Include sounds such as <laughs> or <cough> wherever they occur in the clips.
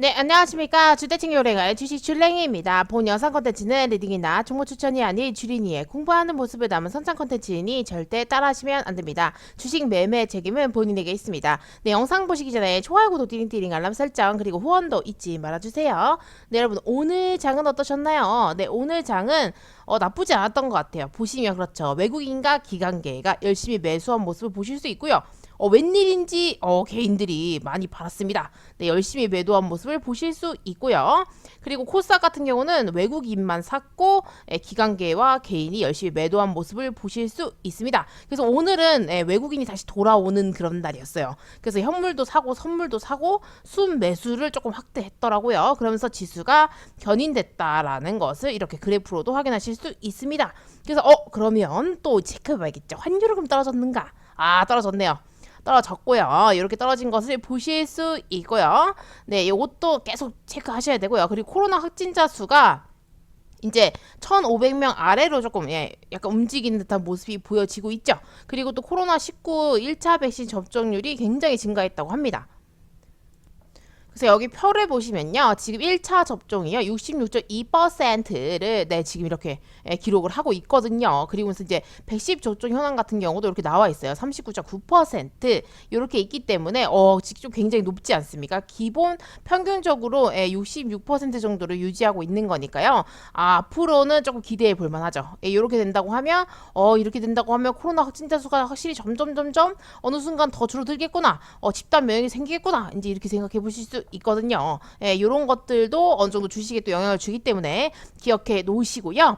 네 안녕하십니까. 주대칭 요래가의 주식 줄랭이입니다. 본 영상 컨텐츠는 리딩이나 정보 추천이 아닌 주린이의 공부하는 모습을 담은 선창 컨텐츠이니 절대 따라하시면 안 됩니다. 주식 매매 책임은 본인에게 있습니다. 네 영상 보시기 전에 좋아요 구독 띠링띠링 알람 설정 그리고 후원도 잊지 말아주세요. 네 여러분 오늘 장은 어떠셨나요? 네 오늘 장은 어, 나쁘지 않았던 것 같아요. 보시면 그렇죠. 외국인과 기관계가 열심히 매수한 모습을 보실 수 있고요 어, 웬일인지 어, 개인들이 많이 팔았습니다. 네, 열심히 매도한 모습을 보실 수 있고요. 그리고 코스닥 같은 경우는 외국인만 샀고 예, 기관계와 개인이 열심히 매도한 모습을 보실 수 있습니다. 그래서 오늘은 예, 외국인이 다시 돌아오는 그런 날이었어요. 그래서 현물도 사고 선물도 사고 순 매수를 조금 확대했더라고요. 그러면서 지수가 견인됐다라는 것을 이렇게 그래프로도 확인하실 수 있습니다. 그래서 어 그러면 또 체크해봐야겠죠. 환율은 그럼 떨어졌는가? 아 떨어졌네요. 떨어졌고요. 이렇게 떨어진 것을 보실 수 있고요. 네, 이것도 계속 체크하셔야 되고요. 그리고 코로나 확진자 수가 이제 1,500명 아래로 조금 예, 약간 움직이는 듯한 모습이 보여지고 있죠. 그리고 또 코로나19 1차 백신 접종률이 굉장히 증가했다고 합니다. 그래서 여기 표를 보시면요. 지금 1차 접종이요. 66.2%를 네, 지금 이렇게 예, 기록을 하고 있거든요. 그리고 이제 110 접종 현황 같은 경우도 이렇게 나와 있어요. 39.9% 이렇게 있기 때문에 어, 지금 굉장히 높지 않습니까? 기본 평균적으로 예, 66% 정도를 유지하고 있는 거니까요. 아, 앞으로는 조금 기대해 볼 만하죠. 예, 이렇게 된다고 하면 어, 이렇게 된다고 하면 코로나 확진자 수가 확실히 점점 점점 어느 순간 더 줄어들겠구나. 어, 집단 면역이 생기겠구나. 이제 이렇게 생각해 보실 수 있거든요. 예, 이런 것들도 어느 정도 주식에 또 영향을 주기 때문에 기억해 놓으시고요.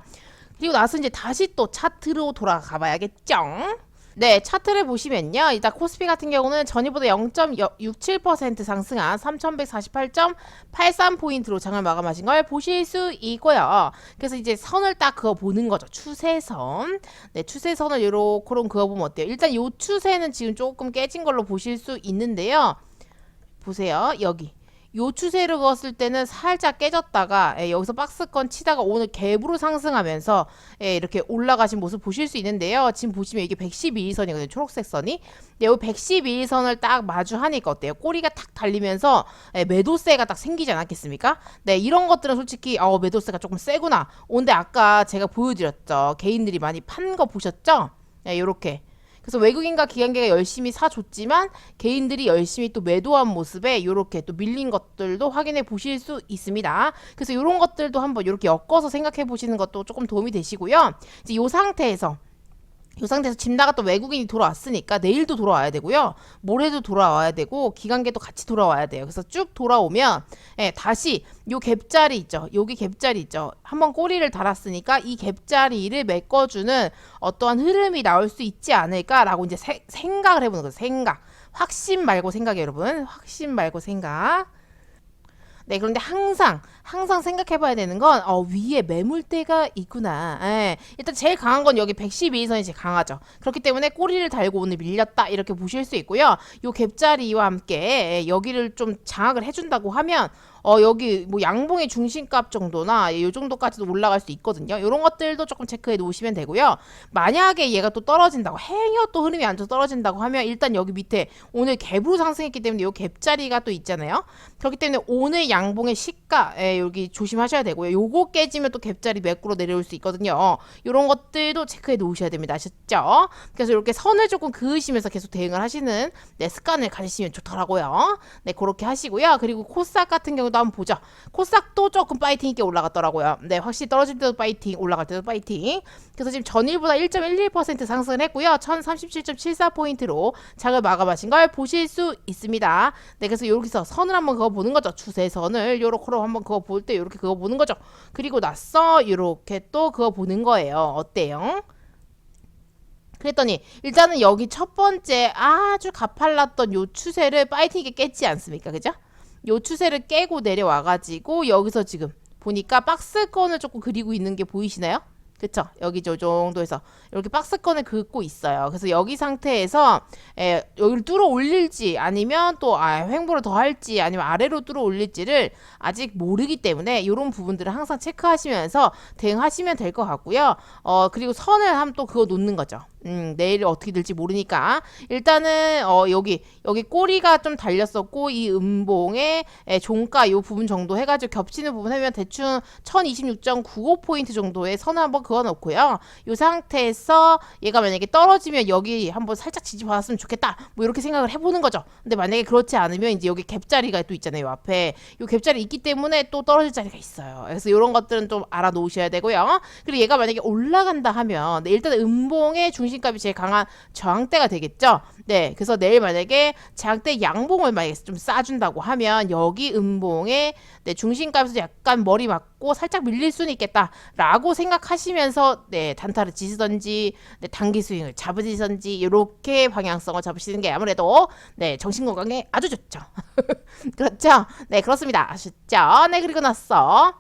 그리고 나서 이제 다시 또 차트로 돌아가 봐야겠죠. 네, 차트를 보시면요. 일단 코스피 같은 경우는 전일보다 0.67% 상승한 3148.83포인트로 장을 마감하신 걸 보실 수 있고요. 그래서 이제 선을 딱 그어 보는 거죠. 추세선. 네, 추세선을 요렇게 그어 보면 어때요? 일단 요 추세는 지금 조금 깨진 걸로 보실 수 있는데요. 보세요. 여기. 요 추세를 그었을 때는 살짝 깨졌다가 예, 여기서 박스권 치다가 오늘 갭으로 상승하면서 예, 이렇게 올라가신 모습 보실 수 있는데요. 지금 보시면 이게 112일선이거든요. 초록색 선이. 네, 요 112일선을 딱 마주하니까 어때요? 꼬리가 탁 달리면서 예, 매도세가 딱 생기지 않았겠습니까? 네, 이런 것들은 솔직히 어, 매도세가 조금 세구나. 온데 아까 제가 보여드렸죠. 개인들이 많이 판 거 보셨죠? 네, 요렇게. 그래서 외국인과 기관계가 열심히 사줬지만 개인들이 열심히 또 매도한 모습에 이렇게 또 밀린 것들도 확인해 보실 수 있습니다. 그래서 이런 것들도 한번 이렇게 엮어서 생각해 보시는 것도 조금 도움이 되시고요. 이제 이 상태에서 이 상태에서 집또 외국인이 돌아왔으니까 내일도 돌아와야 되고요. 모레도 돌아와야 되고 기관계도 같이 돌아와야 돼요. 그래서 쭉 돌아오면 예, 다시 요 갭자리 있죠. 여기 갭자리 있죠. 한번 꼬리를 달았으니까 이 갭자리를 메꿔주는 어떠한 흐름이 나올 수 있지 않을까라고 이제 세, 생각을 해보는 거예요. 생각. 확신 말고 생각이에요, 여러분. 확신 말고 생각. 네, 그런데 항상 항상 생각해봐야 되는 건 어, 위에 매물대가 있구나. 예, 일단 제일 강한 건 여기 112선이 제일 강하죠. 그렇기 때문에 꼬리를 달고 오늘 밀렸다 이렇게 보실 수 있고요. 요 갭자리와 함께 예, 여기를 좀 장악을 해준다고 하면 어 여기 뭐 양봉의 중심값 정도나 이 정도까지도 올라갈 수 있거든요. 이런 것들도 조금 체크해 놓으시면 되고요. 만약에 얘가 또 떨어진다고 행여 또 흐름이 안 좋아 떨어진다고 하면 일단 여기 밑에 오늘 갭으로 상승했기 때문에 이 갭자리가 또 있잖아요. 그렇기 때문에 오늘 양봉의 시가 에, 여기 조심하셔야 되고요. 요거 깨지면 또 갭자리 매꾸로 내려올 수 있거든요. 이런 것들도 체크해 놓으셔야 됩니다. 아셨죠? 그래서 이렇게 선을 조금 그으시면서 계속 대응을 하시는 네, 습관을 가지시면 좋더라고요. 네, 그렇게 하시고요. 그리고 코스닥 같은 경우 도 한번 보죠. 코스닥도 조금 파이팅 있게 올라갔더라고요. 네, 확실히 떨어질 때도 파이팅, 올라갈 때도 파이팅. 그래서 지금 전일보다 1.11% 상승을 했고요. 1037.74포인트로 장을 마감하신 걸 보실 수 있습니다. 네, 그래서 여기서 선을 한번 그어 보는 거죠. 추세선을 요렇게로 한번 그어 볼때 요렇게 그어 보는 거죠. 그리고 나서 요렇게 또 그어 보는 거예요. 어때요? 그랬더니 일단은 여기 첫 번째 아주 가팔랐던 요 추세를 파이팅 있게 깼지 않습니까? 그죠? 요 추세를 깨고 내려와가지고 여기서 지금 보니까 박스권을 조금 그리고 있는 게 보이시나요? 그쵸? 여기 저 정도에서 이렇게 박스권을 긋고 있어요. 그래서 여기 상태에서 에, 여기를 뚫어 올릴지 아니면 또 아, 횡보를 더 할지 아니면 아래로 뚫어 올릴지를 아직 모르기 때문에 이런 부분들을 항상 체크하시면서 대응하시면 될 것 같고요. 어 그리고 선을 하면 또 그거 놓는 거죠. 음, 내일 어떻게 될지 모르니까 일단은 어 여기 여기 꼬리가 좀 달렸었고 이 음봉의 에, 종가 요 부분 정도 해가지고 겹치는 부분 하면 대충 1026.95 포인트 정도의 선을 한번 그어 놓고요. 요 상태에서 얘가 만약에 떨어지면 여기 한번 살짝 지지 받았으면 좋겠다. 뭐 이렇게 생각을 해보는 거죠. 근데 만약에 그렇지 않으면 이제 여기 갭자리가 또 있잖아요. 요 앞에 요 갭자리 있기 때문에 또 떨어질 자리가 있어요. 그래서 이런 것들은 좀 알아 놓으셔야 되고요. 그리고 얘가 만약에 올라간다 하면 네, 일단 음봉의 중심 값이 제일 강한 저항대가 되겠죠. 네, 그래서 내일 만약에 장대 양봉을 만약에 좀 싸준다고 하면 여기 음봉의 네, 중심값에서 약간 머리 맞고 살짝 밀릴 수는 있겠다라고 생각하시면서 네, 단타를 지시던지 네, 단기 스윙을 잡으시던지 이렇게 방향성을 잡으시는 게 아무래도 네, 정신 건강에 아주 좋죠. <laughs> 그렇죠? 네, 그렇습니다. 아셨죠? 네, 그리고 나서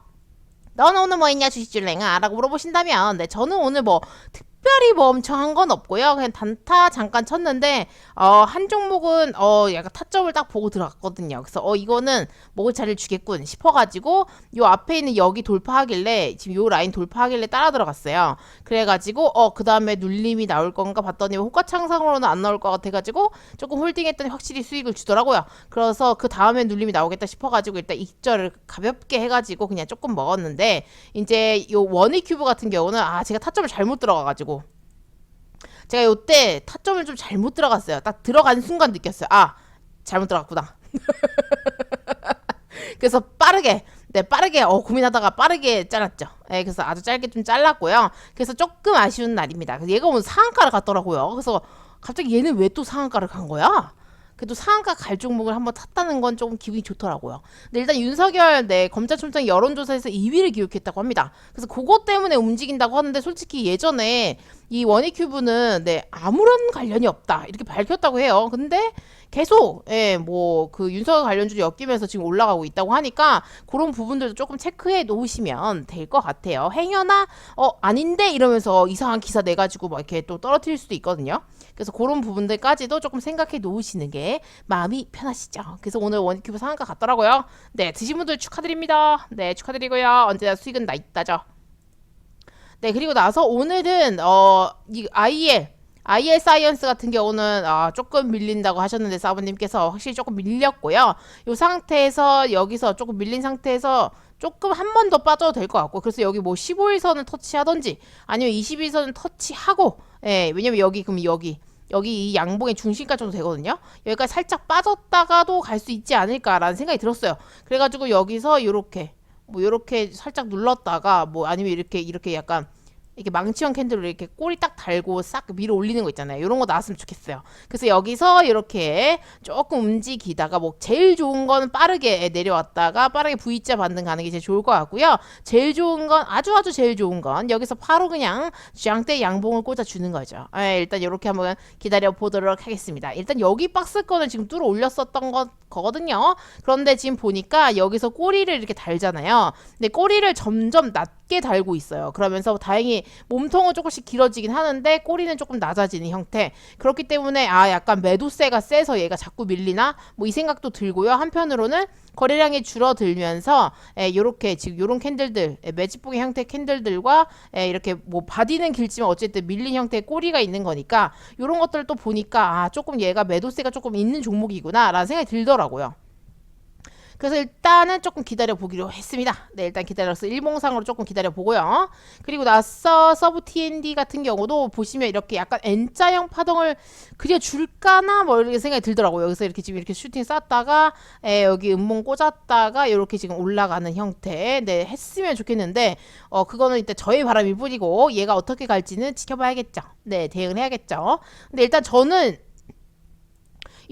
너는 오늘 뭐 했냐 주식줄랭아 라고 물어보신다면 네 저는 오늘 뭐 특 별히 뭐 엄청 한 건 없고요. 그냥 단타 잠깐 쳤는데 어 한 종목은 어 약간 타점을 딱 보고 들어갔거든요. 그래서 어 이거는 먹을 자리를 주겠군 싶어가지고 요 앞에 있는 여기 돌파하길래 지금 요 라인 돌파하길래 따라 들어갔어요. 그래가지고 어 그 다음에 눌림이 나올 건가 봤더니 호가 창상으로는 안 나올 것 같아가지고 조금 홀딩했더니 확실히 수익을 주더라고요. 그래서 그 다음에 눌림이 나오겠다 싶어가지고 일단 익절을 가볍게 해가지고 그냥 조금 먹었는데 이제 요 원이 큐브 같은 경우는 아 제가 타점을 잘못 들어가가지고 제가 요때 타점을 좀 잘못 들어갔어요. 딱 들어간 순간 느꼈어요. 아 잘못 들어갔구나. <laughs> 그래서 빠르게 네 빠르게 어 고민하다가 빠르게 잘랐죠. 네, 그래서 아주 짧게 좀 잘랐고요. 그래서 조금 아쉬운 날입니다. 그래서 얘가 오늘 상한가를 갔더라고요. 그래서 갑자기 얘는 왜 또 상한가를 간 거야? 그래도 상한가 갈 종목을 한번 탔다는 건 조금 기분이 좋더라고요. 근데 일단 윤석열 네 검찰총장 여론조사에서 2위를 기록했다고 합니다. 그래서 그것 때문에 움직인다고 하는데 솔직히 예전에 이 원익큐브는 네 아무런 관련이 없다 이렇게 밝혔다고 해요. 근데 계속 예뭐 그 윤석열 관련주로 엮이면서 지금 올라가고 있다고 하니까 그런 부분들도 조금 체크해 놓으시면 될 것 같아요. 행여나 어 아닌데 이러면서 이상한 기사 내 가지고 막 이렇게 또 떨어뜨릴 수도 있거든요. 그래서 그런 부분들까지도 조금 생각해 놓으시는 게 마음이 편하시죠. 그래서 오늘 원큐브 상한가 갔더라고요. 네 드신 분들 축하드립니다. 네 축하드리고요. 언제나 수익은 나 있다죠. 네 그리고 나서 오늘은 어이 IL IL 사이언스 같은 경우는 아, 조금 밀린다고 하셨는데 사부님께서 확실히 조금 밀렸고요. 이 상태에서 여기서 조금 밀린 상태에서 조금 한 번 더 빠져도 될 것 같고 그래서 여기 뭐 15일선을 터치하던지 아니면 21선을 터치하고 예, 왜냐면 여기 그럼 여기 여기 이 양봉의 중심가 정도 되거든요. 여기까지 살짝 빠졌다가도 갈 수 있지 않을까라는 생각이 들었어요. 그래가지고 여기서 요렇게 뭐 요렇게 살짝 눌렀다가 뭐 아니면 이렇게 이렇게 약간 이렇게 망치형 캔들로 이렇게 꼬리 딱 달고 싹 위로 올리는 거 있잖아요. 이런 거 나왔으면 좋겠어요. 그래서 여기서 이렇게 조금 움직이다가 뭐 제일 좋은 건 빠르게 내려왔다가 빠르게 V자 반등 가는 게 제일 좋을 것 같고요. 제일 좋은 건 아주 아주 제일 좋은 건 여기서 바로 그냥 장대 양봉을 꽂아 주는 거죠. 예, 일단 이렇게 한번 기다려 보도록 하겠습니다. 일단 여기 박스권을 지금 뚫어 올렸었던 거, 거거든요. 그런데 지금 보니까 여기서 꼬리를 이렇게 달잖아요. 근데 꼬리를 점점 낮게 달고 있어요. 그러면서 다행히 몸통은 조금씩 길어지긴 하는데 꼬리는 조금 낮아지는 형태. 그렇기 때문에 아 약간 매도세가 세서 얘가 자꾸 밀리나 뭐 이 생각도 들고요. 한편으로는 거래량이 줄어들면서 에, 요렇게 지금 요런 캔들들 에, 매집봉의 형태 캔들들과 에, 이렇게 뭐 바디는 길지만 어쨌든 밀린 형태의 꼬리가 있는 거니까 요런 것들을 또 보니까 아 조금 얘가 매도세가 조금 있는 종목이구나 라는 생각이 들더라고요. 그래서 일단은 조금 기다려 보기로 했습니다. 네, 일단 기다려서 일봉상으로 조금 기다려 보고요. 그리고 나서 서브 TND 같은 경우도 보시면 이렇게 약간 N자형 파동을 그려 줄까나 뭐 이렇게 생각이 들더라고요. 여기서 이렇게 지금 이렇게 슈팅 쐈다가 에, 여기 음봉 꽂았다가 이렇게 지금 올라가는 형태 네, 했으면 좋겠는데 어 그거는 일단 저의 바람일 뿐이고 얘가 어떻게 갈지는 지켜봐야겠죠. 네, 대응을 해야겠죠. 근데 일단 저는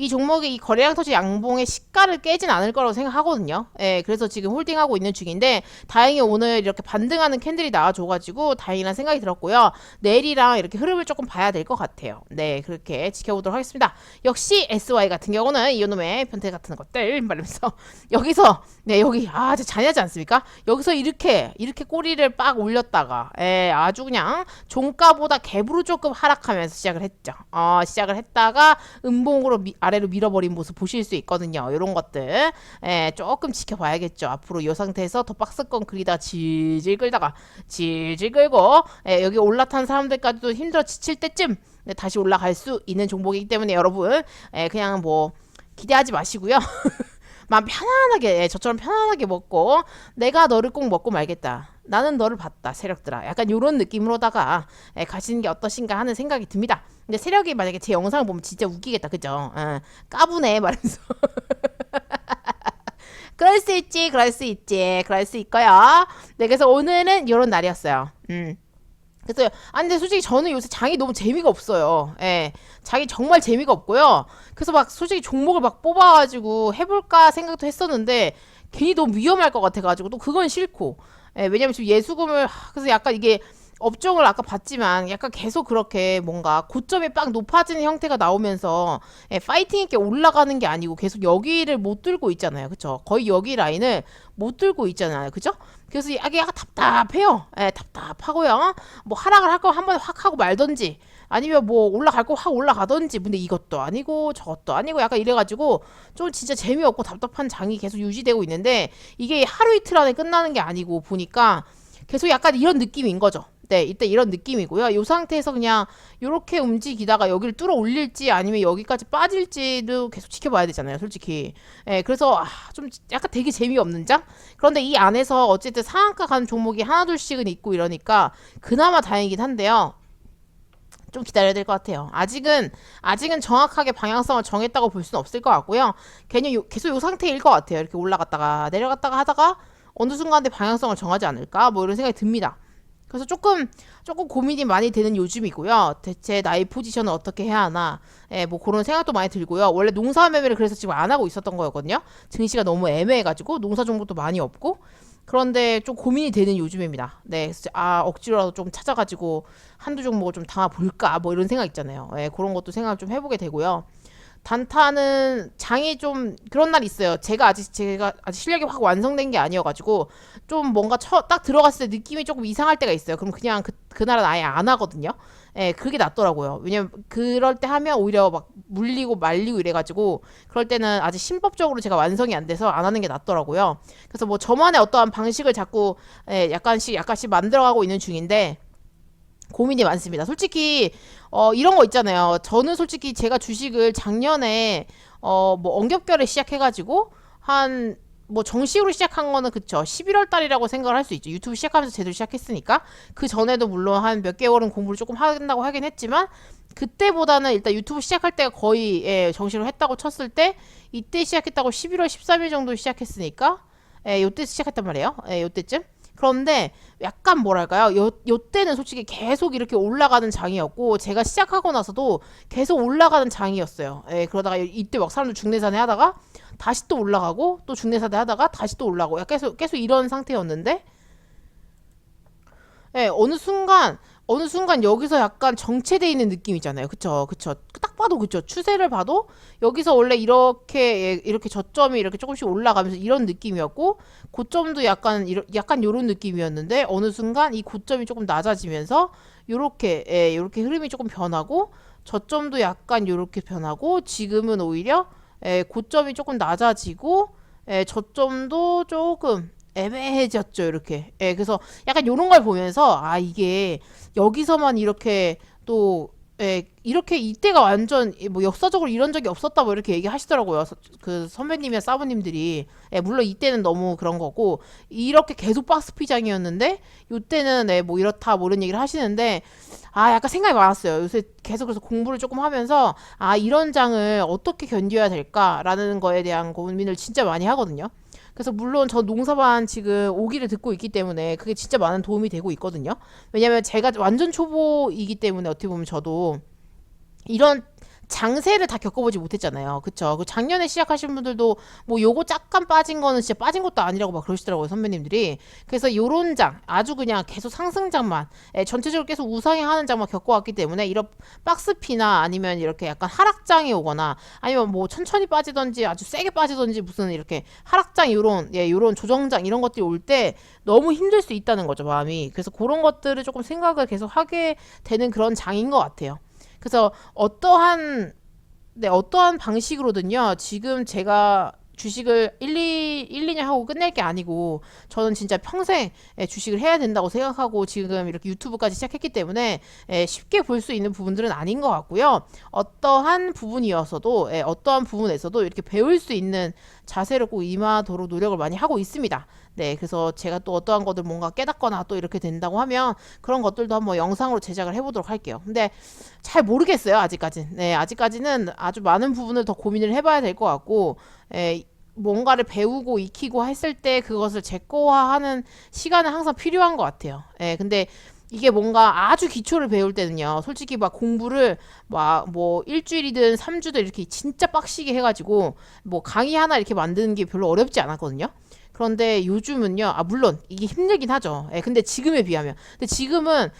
이 종목이 이 거래량 터치 양봉의 시가를 깨진 않을 거라고 생각하거든요. 예, 그래서 지금 홀딩하고 있는 중인데 다행히 오늘 이렇게 반등하는 캔들이 나와줘가지고 다행이라는 생각이 들었고요. 내일이랑 이렇게 흐름을 조금 봐야 될 것 같아요. 네, 그렇게 지켜보도록 하겠습니다. 역시 SY 같은 경우는 이놈의 변태 같은 것들 말하면서 <laughs> 여기서 네 여기 아 진짜 잔인하지 않습니까? 여기서 이렇게 이렇게 꼬리를 빡 올렸다가 예, 아주 그냥 종가보다 갭으로 조금 하락하면서 시작을 했죠. 어, 시작을 했다가 음봉으로 미- 아 래로 밀어버린 모습 보실 수 있거든요. 이런 것들 예, 조금 지켜봐야겠죠. 앞으로 이 상태에서 더 박스권 그리다 질질 끌다가 질질 끌고 예, 여기 올라탄 사람들까지도 힘들어 지칠 때쯤 네, 다시 올라갈 수 있는 종목이기 때문에 여러분 예, 그냥 뭐 기대하지 마시고요. <laughs> 마음 편안하게 예, 저처럼 편안하게 먹고 내가 너를 꼭 먹고 말겠다. 나는 너를 봤다 세력들아. 약간 요런 느낌으로다가 예, 가시는 게 어떠신가 하는 생각이 듭니다. 근데 세력이 만약에 제 영상을 보면 진짜 웃기겠다, 그죠? 어, 까부네 말하면서. <laughs> 그럴 수 있지, 그럴 수 있지, 그럴 수 있고요. 네, 그래서 오늘은 요런 날이었어요. 음. 그래서 아 근데 솔직히 저는 요새 장이 너무 재미가 없어요. 예. 장이 정말 재미가 없고요. 그래서 막 솔직히 종목을 막 뽑아가지고 해볼까 생각도 했었는데 괜히 너무 위험할 것 같아가지고 또 그건 싫고. 예, 왜냐면 지금 예수금을 하, 그래서 약간 이게 업종을 아까 봤지만 약간 계속 그렇게 뭔가 고점이 빡 높아지는 형태가 나오면서 예, 파이팅 있게 올라가는 게 아니고 계속 여기를 못 들고 있잖아요. 그쵸? 거의 여기 라인을 못 들고 있잖아요. 그죠? 그래서 이게 약간 답답해요. 예, 답답하고요. 뭐 하락을 할거한 번에 확 하고 말던지 아니면 뭐 올라갈 거 확 올라가던지 근데 이것도 아니고 저것도 아니고 약간 이래가지고 좀 진짜 재미없고 답답한 장이 계속 유지되고 있는데 이게 하루 이틀 안에 끝나는 게 아니고 보니까 계속 약간 이런 느낌인 거죠. 네, 이때 이런 느낌이고요. 이 상태에서 그냥 이렇게 움직이다가 여기를 뚫어 올릴지 아니면 여기까지 빠질지도 계속 지켜봐야 되잖아요, 솔직히. 예, 그래서 아, 좀 약간 되게 재미없는 장? 그런데 이 안에서 어쨌든 상한가 가는 종목이 하나둘씩은 있고 이러니까 그나마 다행이긴 한데요. 좀 기다려야 될 것 같아요. 아직은 아직은 정확하게 방향성을 정했다고 볼 수는 없을 것 같고요. 괜히 요- 계속 이 상태일 것 같아요. 이렇게 올라갔다가 내려갔다가 하다가 어느 순간에 방향성을 정하지 않을까 뭐 이런 생각이 듭니다. 그래서 조금 조금 고민이 많이 되는 요즘이고요. 대체 나의 포지션을 어떻게 해야 하나, 예, 뭐 그런 생각도 많이 들고요. 원래 농사 매매를 그래서 지금 안 하고 있었던 거였거든요. 증시가 너무 애매해가지고 농사 종목도 많이 없고 그런데 좀 고민이 되는 요즘입니다. 네, 아 억지로라도 좀 찾아가지고 한두 종목을 좀 담아 볼까 뭐 이런 생각 있잖아요. 예, 그런 것도 생각을 좀 해보게 되고요. 단타는 장이 좀 그런 날 있어요. 제가 아직 제가 아직 실력이 확 완성된 게 아니어가지고 좀 뭔가 처, 딱 들어갔을 때 느낌이 조금 이상할 때가 있어요. 그럼 그냥 그 그날은 아예 안 하거든요. 예, 그게 낫더라고요. 왜냐면 그럴 때 하면 오히려 막 물리고 말리고 이래가지고 그럴 때는 아직 신법적으로 제가 완성이 안 돼서 안 하는 게 낫더라고요. 그래서 뭐 저만의 어떠한 방식을 자꾸 예, 약간씩 약간씩 만들어가고 있는 중인데 고민이 많습니다. 솔직히 어 이런 거 있잖아요. 저는 솔직히 제가 주식을 작년에 어 뭐 엉겹결에 시작해가지고 한 뭐 정식으로 시작한 거는 그쵸. 11월 달이라고 생각을 할 수 있죠. 유튜브 시작하면서 제대로 시작했으니까. 그 전에도 물론 한 몇 개월은 공부를 조금 한다고 하긴 했지만 그때보다는 일단 유튜브 시작할 때가 거의 예, 정식으로 했다고 쳤을 때 이때 시작했다고 11월 13일 정도 시작했으니까 예, 요때 시작했단 말이에요. 예, 요때쯤 그런데 약간 뭐랄까요? 요, 요때는 솔직히 계속 이렇게 올라가는 장이었고, 제가 시작하고 나서도 계속 올라가는 장이었어요. 예, 그러다가 이때 막 사람들 중내산에 하다가 다시 또 올라가고, 또 중내산에 하다가 다시 또 올라가고, 계속, 계속 이런 상태였는데, 예, 어느 순간, 어느 순간 여기서 약간 정체돼 있는 느낌이잖아요. 그쵸, 그쵸. 딱 봐도 그쵸. 추세를 봐도 여기서 원래 이렇게, 예, 이렇게 저점이 이렇게 조금씩 올라가면서 이런 느낌이었고, 고점도 약간, 약간 요런 느낌이었는데, 어느 순간 이 고점이 조금 낮아지면서, 요렇게, 예, 요렇게 흐름이 조금 변하고, 저점도 약간 요렇게 변하고, 지금은 오히려, 예, 고점이 조금 낮아지고, 예, 저점도 조금, 애매해졌죠, 이렇게. 예, 그래서 약간 요런 걸 보면서 아 이게 여기서만 이렇게 또 예, 이렇게 이때가 완전 뭐 역사적으로 이런 적이 없었다 뭐 이렇게 얘기하시더라고요. 서- 그 선배님이나 사부님들이 예, 물론 이때는 너무 그런 거고 이렇게 계속 박스피장이었는데 요때는 예, 뭐 이렇다 뭐 이런 얘기를 하시는데 아 약간 생각이 많았어요. 요새 계속 그래서 공부를 조금 하면서 아 이런 장을 어떻게 견뎌야 될까라는 거에 대한 고민을 진짜 많이 하거든요. 그래서 물론 저 농사반 지금 오기를 듣고 있기 때문에 그게 진짜 많은 도움이 되고 있거든요. 왜냐면 제가 완전 초보이기 때문에 어떻게 보면 저도 이런 장세를 다 겪어보지 못했잖아요. 그쵸? 그 작년에 시작하신 분들도 뭐 요거 잠깐 빠진 거는 진짜 빠진 것도 아니라고 막 그러시더라고요, 선배님들이. 그래서 요런 장, 아주 그냥 계속 상승장만, 예, 전체적으로 계속 우상향하는 장만 겪어왔기 때문에 이런 박스피나 아니면 이렇게 약간 하락장이 오거나 아니면 뭐 천천히 빠지던지 아주 세게 빠지던지 무슨 이렇게 하락장 요런, 예, 요런 조정장 이런 것들이 올 때 너무 힘들 수 있다는 거죠, 마음이. 그래서 그런 것들을 조금 생각을 계속 하게 되는 그런 장인 것 같아요. 그래서 어떠한 네, 어떠한 방식으로든요. 지금 제가 주식을 1, 2, 1, 2년 하고 끝낼 게 아니고 저는 진짜 평생 예, 주식을 해야 된다고 생각하고 지금 이렇게 유튜브까지 시작했기 때문에 예, 쉽게 볼 수 있는 부분들은 아닌 것 같고요. 어떠한 부분이어서도 예, 어떠한 부분에서도 이렇게 배울 수 있는 자세를 꼭 임하도록 노력을 많이 하고 있습니다. 네, 그래서 제가 또 어떠한 것들 뭔가 깨닫거나 또 이렇게 된다고 하면 그런 것들도 한번 영상으로 제작을 해보도록 할게요. 근데 잘 모르겠어요, 아직까진. 네, 아직까지는 아주 많은 부분을 더 고민을 해봐야 될 것 같고, 에, 뭔가를 배우고 익히고 했을 때 그것을 제거화하는 시간은 항상 필요한 것 같아요. 예, 근데 이게 뭔가 아주 기초를 배울 때는요, 솔직히 막 공부를 막 뭐 일주일이든 삼주든 이렇게 진짜 빡시게 해가지고 뭐 강의 하나 이렇게 만드는 게 별로 어렵지 않았거든요. 그런데 요즘은요, 아, 물론 이게 힘들긴 하죠. 예, 근데 지금에 비하면. 근데 지금은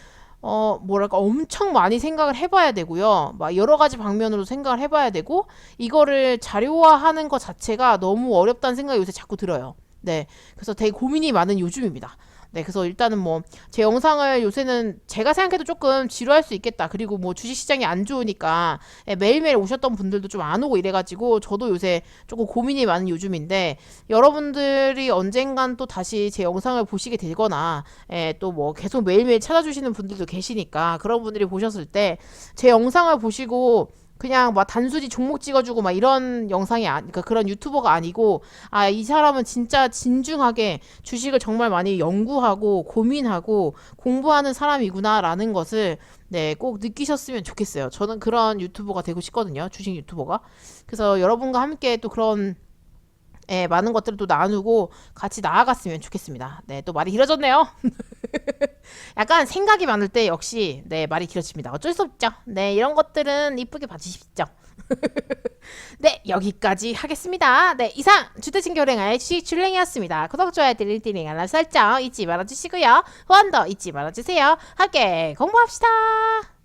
어, 뭐랄까, 엄청 많이 생각을 해봐야 되고요. 막 여러 가지 방면으로 생각을 해봐야 되고, 이거를 자료화하는 것 자체가 너무 어렵다는 생각이 요새 자꾸 들어요. 네. 그래서 되게 고민이 많은 요즘입니다. 네, 그래서 일단은 뭐 제 영상을 요새는 제가 생각해도 조금 지루할 수 있겠다. 그리고 뭐 주식 시장이 안 좋으니까 예, 매일매일 오셨던 분들도 좀 안 오고 이래가지고 저도 요새 조금 고민이 많은 요즘인데 여러분들이 언젠간 또 다시 제 영상을 보시게 되거나 예, 또뭐 계속 매일매일 찾아주시는 분들도 계시니까 그런 분들이 보셨을 때 제 영상을 보시고 그냥 막 단순히 종목 찍어주고 막 이런 영상이 아니, 그러니까 그런 유튜버가 아니고 아 이 사람은 진짜 진중하게 주식을 정말 많이 연구하고 고민하고 공부하는 사람이구나라는 것을 네 꼭 느끼셨으면 좋겠어요. 저는 그런 유튜버가 되고 싶거든요. 주식 유튜버가. 그래서 여러분과 함께 또 그런 예, 많은 것들을 또 나누고 같이 나아갔으면 좋겠습니다. 네, 또 말이 길어졌네요. <laughs> 약간 생각이 많을 때 역시 네, 말이 길어집니다. 어쩔 수 없죠. 네, 이런 것들은 이쁘게 봐주십시오. <laughs> 네, 여기까지 하겠습니다. 네, 이상 주택진 교랭아의 주식 줄랭이었습니다. 구독, 좋아요, 띠링띠링, 알람 설정 잊지 말아주시고요. 후원도 잊지 말아주세요. 함께 공부합시다.